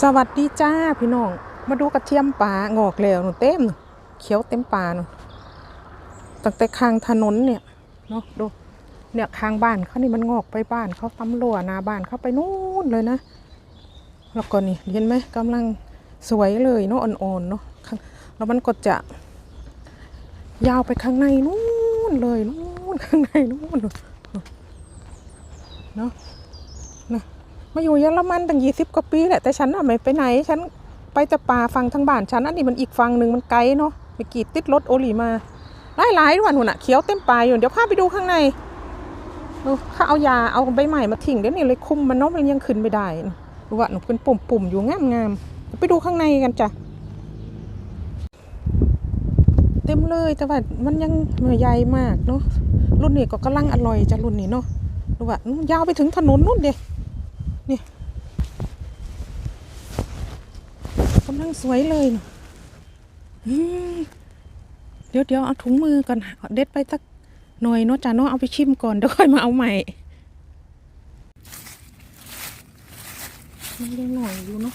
สวัสดีจ้าพี่น้อง มาดูกระเทียมป่างอกแล้วหนูเต็มเขียวเต็มป่าหนูตั้งแต่ข้างถนนเนี่ยเนาะดูเนี่ยข้างบ้านเขานี่มันงอกไปบ้านเขาตำรัวนาบ้านเขาไปนู่นเลยนะแล้วก็นี่เห็นไหมกำลังสวยเลยเนาะอ่อนๆเนาะแล้วมันก็จะ ยาวไปข้างในนู่นเลยนู่นข้างในนู่นเนาะนะ มาอยู่เยอรมันตั้งยี่สิบกว่าปีแหละแต่ฉันอะไม่ไปไหน ฉันไปแต่ป่าฟังทางบ้านฉันอันนี้มันอีกฟังหนึ่งมันไกลเนาะไปกีดติดรถโอลีมาหลายหลายๆวันหุ่นอะเขียวเต็มป่าอยู่เดี๋ยวพาไปดูข้างในดูเขาเอายาเอาใบใหม่มาทิ้งเดี๋ยวนี้เลยคุมมันเนาะมันยังขึ้นไม่ได้ดูว่าหนูเป็นปุ่มๆอยู่งามๆเดี๋ยวไปดูข้างในกันจ้ะเต็มเลยแต่ว่ามันยังไม่ใหญ่มากเนาะรุ่นนี้ก็กำลังอร่อยจ้ะรุ่นนี้เนาะดูว่านู่นยาวไปถึงถนนนู่นเดี กำลังสวยเลยน่ะเดี๋ยวเดี๋ยวเอาถุงมือก่อนเด็ดไปสักหน่อยเนาะจ้าเนาะเอาไปชิมก่อนเดี๋ยวค่อยมาเอาใหม่มันยังหน่อยอยู่เนาะ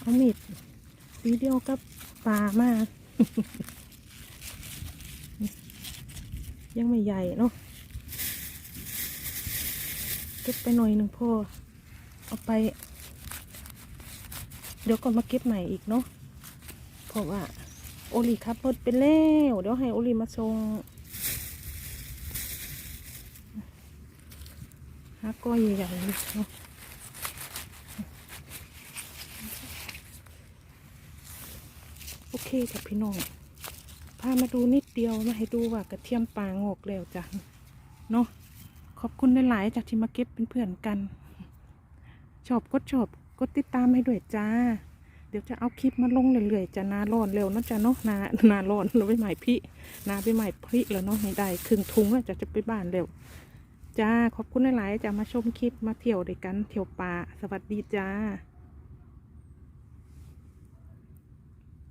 เอามีดปีเดียวกับปลามายังไม่ใหญ่เนาะ ก็บไปหน่อยหนึ่งพ่อเอาไป เดี๋ยวก่อนมาเก็บใหม่อีกเนาะเพราะว่า โอลีขับรถไปแล้วเดี๋ยวให้โอลีมาส่งหาก้อยใหญ่ๆเนาะโอเคจ้ะพี่น้องพามาดูนิดเดียวมาให้ดูว่ากระเทียมปลางอกแล้วจ้ะเนาะ ขอบคุณหลายๆจากที่มาเก็บเป็นเพื่อนกัน ชอบกดชอบกดติดตามให้ด้วยจ้า เดี๋ยวจะเอาคลิปมาลงเรื่อยๆจะนาร้อนเร็วนะจ๊ะเนาะนานาร้อนเราไปใหม่พี่นาไปใหม่พริแล้วเนาะไม่ได้ครึ่งทุงแล้วจะจะไปบ้านเร็วจ้าขอบคุณหลายๆจะมาชมคลิปมาเที่ยวด้วยกันเที่ยวป่าสวัสดีจ้า